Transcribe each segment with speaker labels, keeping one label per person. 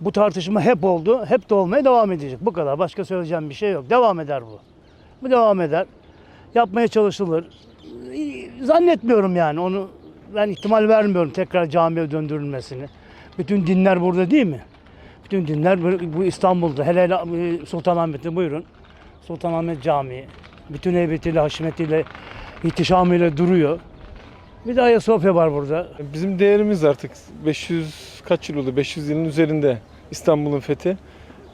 Speaker 1: Bu tartışma hep oldu, hep de olmaya devam edecek. Bu kadar. Başka söyleyeceğim bir şey yok. Devam eder bu. Bu devam eder. Yapmaya çalışılır. Zannetmiyorum yani onu ben ihtimal vermiyorum tekrar camiye döndürülmesini. Bütün dinler burada değil mi? Bütün dinler bu İstanbul'da. Hele hele e, Sultanahmet'te buyurun. Sultanahmet Camii. Bütün heybetiyle, haşmetiyle, ihtişamıyla duruyor. Bir de Ayasofya var burada.
Speaker 2: Bizim değerimiz artık 500 kaç yıl oldu? 500 yılın üzerinde İstanbul'un fethi.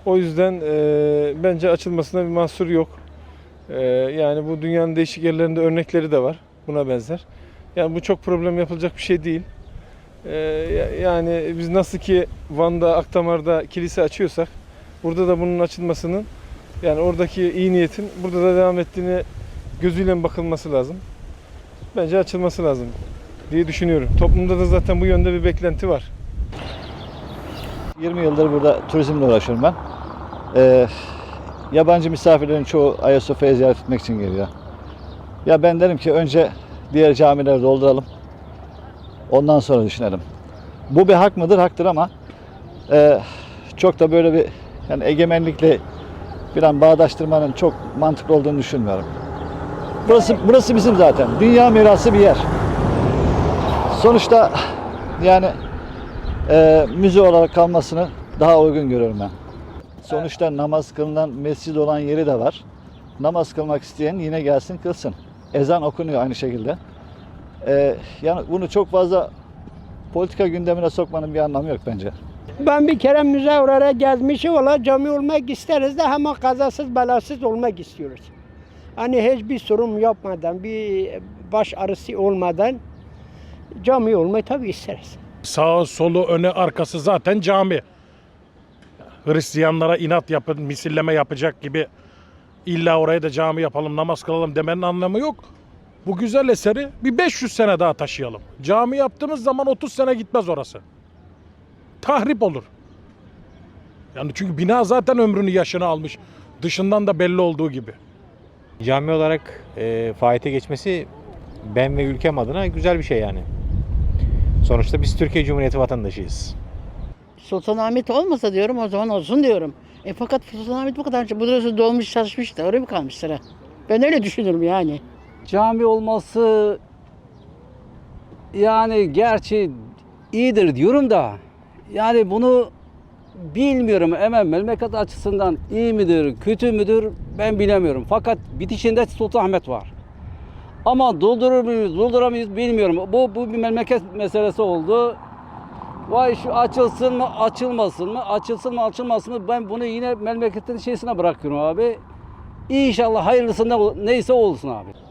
Speaker 2: O yüzden e, bence açılmasına bir mahsur yok. E, yani bu dünyanın değişik yerlerinde örnekleri de var buna benzer. Yani bu çok problem yapılacak bir şey değil. E, ya- yani biz nasıl ki Van'da, Akdamar'da kilise açıyorsak burada da bunun açılmasının yani oradaki iyi niyetin burada da devam ettiğini gözüyle bakılması lazım. Bence açılması lazım diye düşünüyorum. Toplumda da zaten bu yönde bir beklenti var.
Speaker 3: 20 yıldır burada turizmle uğraşıyorum ben. Ee, yabancı misafirlerin çoğu Ayasofya'yı ziyaret etmek için geliyor. Ya ben derim ki önce diğer camileri dolduralım. Ondan sonra düşünelim. Bu bir hak mıdır? Haktır ama e, çok da böyle bir yani egemenlikle bir an bağdaştırmanın çok mantıklı olduğunu düşünmüyorum. Burası burası bizim zaten. Dünya mirası bir yer. Sonuçta yani e, müze olarak kalmasını daha uygun görüyorum ben. Sonuçta namaz kılınan mescid olan yeri de var. Namaz kılmak isteyen yine gelsin kılsın. Ezan okunuyor aynı şekilde. E, yani bunu çok fazla politika gündemine sokmanın bir anlamı yok bence.
Speaker 4: Ben bir kere müze oraya gezmişim valla cami olmak isteriz de ama kazasız belasız olmak istiyoruz. Hani hiçbir sorun yapmadan, bir baş ağrısı olmadan cami olmayı tabii isteriz.
Speaker 5: Sağı solu öne arkası zaten cami. Hristiyanlara inat yapın, misilleme yapacak gibi illa oraya da cami yapalım, namaz kılalım demenin anlamı yok. Bu güzel eseri bir 500 sene daha taşıyalım. Cami yaptığımız zaman 30 sene gitmez orası. Tahrip olur. Yani çünkü bina zaten ömrünü yaşını almış. Dışından da belli olduğu gibi.
Speaker 6: Cami olarak e, faaliyete geçmesi ben ve ülkem adına güzel bir şey yani. Sonuçta biz Türkiye Cumhuriyeti vatandaşıyız.
Speaker 7: Sultanahmet olmasa diyorum o zaman olsun diyorum. E fakat Sultanahmet bu kadar burası dolmuş şaşmış da oraya mı kalmış sıra? Ben öyle düşünürüm yani.
Speaker 8: cami olması yani gerçi iyidir diyorum da yani bunu bilmiyorum hemen memleket açısından iyi midir kötü müdür ben bilemiyorum. Fakat bitişinde Sultanahmet var. Ama doldurur muyuz dolduramayız bilmiyorum. Bu, bu bir memleket meselesi oldu. Vay şu açılsın mı açılmasın mı açılsın mı açılmasın mı ben bunu yine memleketin şeysine bırakıyorum abi. İnşallah hayırlısı ne, neyse olsun abi.